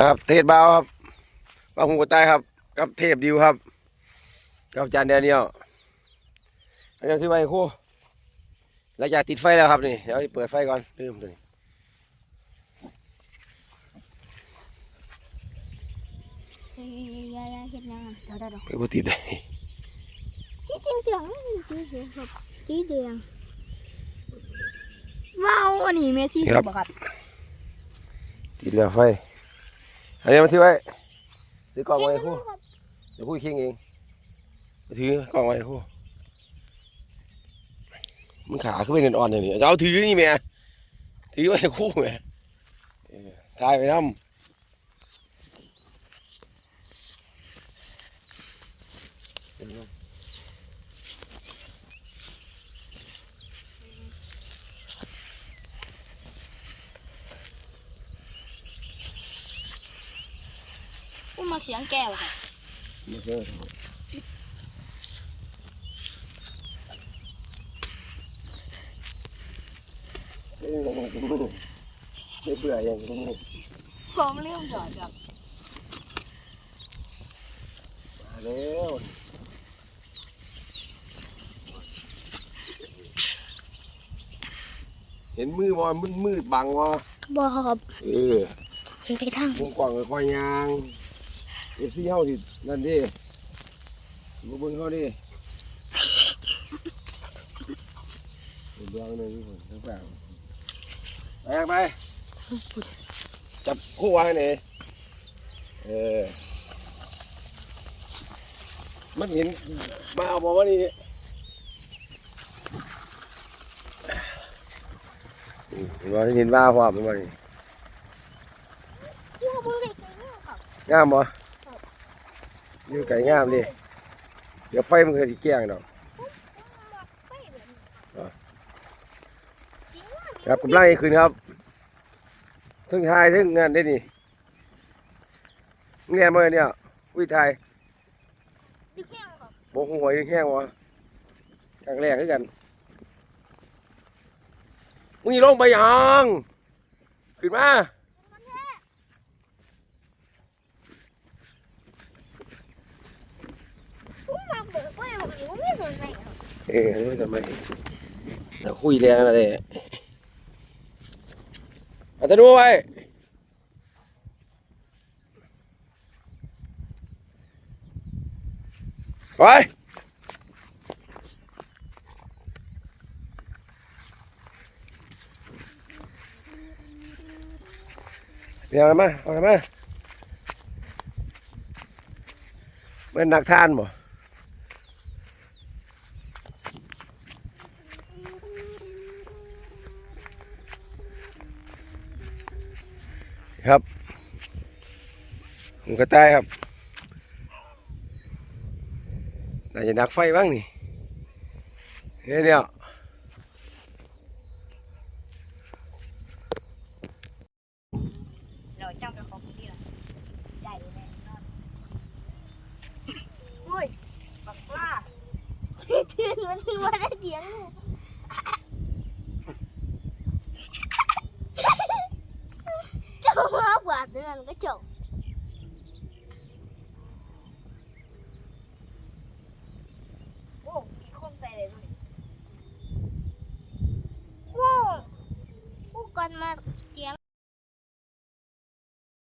ครับ เทศบาวครับบาวหูกต่ายครับ กับเทพดิวครับ กับจารย์แดเนียลอันนี้ที่ไว้ครู่หลังจากติดไฟแล้วครับนี่เดี๋ยวเปิดไฟก่อนลืมตัวนี้ไม่บ่ติดได้ที่จริงจังสีเหลืองครับสีเหลืองว้าวอันนี้เมซี่ครับติดแล้วไฟ อันนี้มาที่ไว้ถือกล่องไว้ครู่เดี๋ยวครู่คิงเองถือกล่องไว้ครู่มันขาขึ้นไปเนินอ่อนอย่างนี้จะเอาถือนี่แม่ถือไว้ครู่แม่เออถ่ายไปน้ำอุ้ม มักเสียงแก้วครับไม่ใช่ไม่เบื่ออย่างนี้ผมเรื่องจอดครับมาแล้วเห็นมือบอลมืดมืดบังวะบ่ครับ เออ ไปทางวงกว้างค่อยๆยาง เอฟซีเฮาสินั่นดิมาเบิ่งเฮาดิเบื้องหนึ่งคนทั้งแปลงไปยังไป จับคู่ไว้ไหนเออ มันเห็น มาเอาบอกว่านี่อืมเห็นว่าเห็นว่าพร้อมเห็นว่านี่ว้าวบ่ได้ครับงามบ่ อยู่ไก่งามดิเดี๋ยวไฟมันก็จะแกล้งดอกครับกำลังอีกคืนครับทึ่งทายทึ่งงานได้นี่มึงเรียนมาเนี่ยวิทายบโบกหวยแห้งวะครั้งแรกคือกันมึงย่าลงไปยังขึ้นมา อุ้มมักเบิกไว้บอกอยู่ไม่สนใจครับ เออไม่ทำไมเราคุยแรงอะไรอาจจะดูไว้ไปเดี๋ยวมาเอาอะไรมาเป็นนักทานบ่ มันก็ตายครับน่าจะดักไฟบ้างนี่เฮ้ยเนี่ยเราจ้างกับของที่ละใหญ่แน่นอนอุ้ยบักล่าถึงมันถึงว่าได้เสียงลูกเจ้ามาบาดเดือนก็จบ Fatma